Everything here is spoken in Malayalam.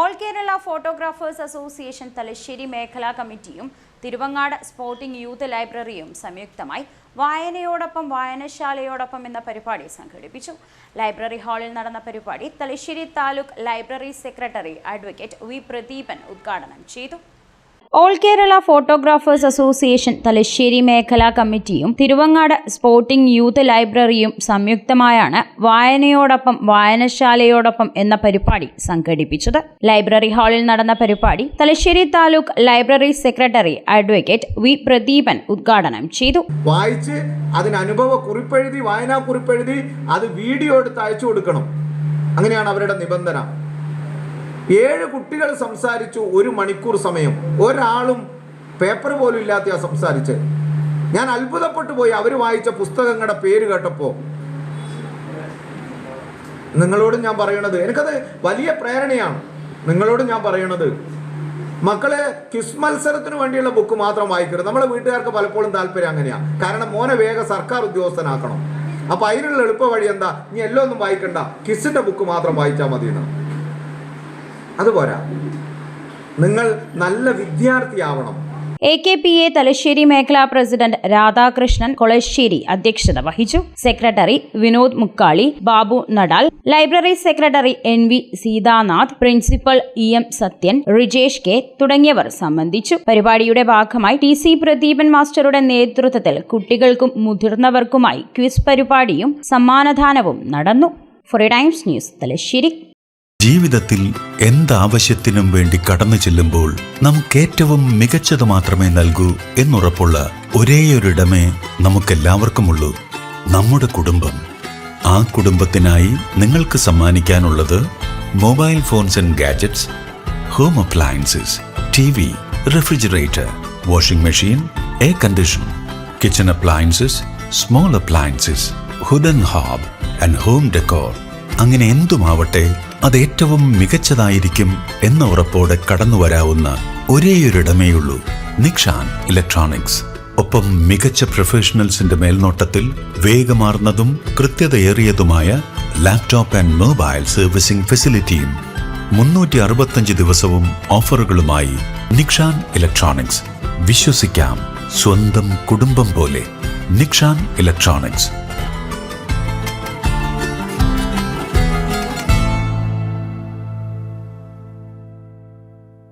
All Kerala photographers association Thalassery മേഖലാ കമ്മിറ്റിയും തിരുവങ്ങാട് സ്പോർട്ടിംഗ് യൂത്ത് ലൈബ്രറിയും സംയുക്തമായി വായനയോടൊപ്പം വായനശാലയോടൊപ്പം എന്ന പരിപാടി സംഘടിപ്പിച്ചു. ലൈബ്രറി ഹാളിൽ നടന്ന പരിപാടി Thalassery taluk library secretary advocate V Pradeepan ഉദ്ഘാടനം ചെയ്തു. All Kerala photographers association Thalassery മേഖലാ കമ്മിറ്റിയും തിരുവങ്ങാട് സ്പോർട്ടിംഗ് യൂത്ത് ലൈബ്രറിയും സംയുക്തമായാണ് വായനയോടൊപ്പം വായനശാലയോടൊപ്പം എന്ന പരിപാടി സംഘടിപ്പിച്ചത്. ലൈബ്രറി ഹാളിൽ നടന്ന പരിപാടി Thalassery taluk library secretary advocate V. Pradeepan ഉദ്ഘാടനം ചെയ്തു. വായിച്ച് അതിന് അനുഭവ കുറിപ്പെഴുതി വായനാ കുറിപ്പെഴുതി അത് വീഡിയോ എടുത്ത് അയച്ചു കൊടുക്കണം. അങ്ങനെയാണ് അവരുടെ നിബന്ധന. ഏഴ് കുട്ടികൾ സംസാരിച്ചു ഒരു മണിക്കൂർ സമയം. ഒരാളും പേപ്പർ പോലും ഇല്ലാത്ത സംസാരിച്ച്. ഞാൻ അത്ഭുതപ്പെട്ടു പോയി. അവർ വായിച്ച പുസ്തകങ്ങളുടെ പേര് കേട്ടപ്പോൾ നിങ്ങളോട് ഞാൻ പറയണത് എനിക്കത് വലിയ പ്രേരണയാണ്. നിങ്ങളോട് ഞാൻ പറയണത് മക്കളെ ക്വിസ് മത്സരത്തിന് വേണ്ടിയുള്ള ബുക്ക് മാത്രം വായിക്കരുത്. നമ്മളെ വീട്ടുകാർക്ക് പലപ്പോഴും താല്പര്യം അങ്ങനെയാ. കാരണം മോനെ വേഗം സർക്കാർ ഉദ്യോഗസ്ഥനാക്കണം. അപ്പൊ അതിനുള്ള എളുപ്പ വഴി എന്താ? നീ എല്ലാം ഒന്നും വായിക്കണ്ട. ക്വിസിന്റെ ബുക്ക് മാത്രം വായിച്ചാൽ മതി എന്ന് അതുപോരാ. നിങ്ങൾ നല്ല വിദ്യാർത്ഥിയാവണം. A K P A Thalassery മേഖലാ പ്രസിഡന്റ് രാധാകൃഷ്ണൻ കൊളശ്ശേരി അധ്യക്ഷത വഹിച്ചു. Secretary Vinod Mukkali Babu Nadal library secretary N V Seethanath principal E M Sathyan Rijesh K തുടങ്ങിയവർ സംബന്ധിച്ചു. പരിപാടിയുടെ ഭാഗമായി ടി സി പ്രദീപൻ മാസ്റ്ററുടെ നേതൃത്വത്തിൽ കുട്ടികൾക്കും മുതിർന്നവർക്കുമായി ക്വിസ് പരിപാടിയും സമ്മാനദാനവും നടന്നു. Free times news Thalassery. ജീവിതത്തിൽ എന്താവശ്യത്തിനും വേണ്ടി കടന്നു ചെല്ലുമ്പോൾ നമുക്കേറ്റവും മികച്ചത് മാത്രമേ നൽകൂ എന്നുറപ്പുള്ള ഒരേയൊരിടമേ നമുക്കെല്ലാവർക്കുമുള്ളൂ. നമ്മുടെ കുടുംബം. ആ കുടുംബത്തിനായി നിങ്ങൾക്ക് സമ്മാനിക്കാനുള്ളത് mobile phones and gadgets home appliances T V refrigerator washing machine air condition kitchen appliances small appliances hood and hob and home decor. അങ്ങനെ എന്തുമാവട്ടെ അത് ഏറ്റവും മികച്ചതായിരിക്കും എന്ന ഉറപ്പോടെ കടന്നു വരാവുന്ന ഒരേയൊരിടമേയുള്ളൂ നിക്ഷാൻ ഇലക്ട്രോണിക്സ്. ഒപ്പം മികച്ച പ്രൊഫഷണൽസിന്റെ മേൽനോട്ടത്തിൽ വേഗമാർന്നതും കൃത്യതയേറിയതുമായ ലാപ്ടോപ്പ് ആൻഡ് മൊബൈൽ സർവീസിംഗ് ഫെസിലിറ്റിയും മുന്നൂറ്റി അറുപത്തഞ്ച് ദിവസവും ഓഫറുകളുമായി നിക്ഷാൻ ഇലക്ട്രോണിക്സ്. വിശ്വസിക്കാം സ്വന്തം കുടുംബം പോലെ നിക്ഷാൻ ഇലക്ട്രോണിക്സ്.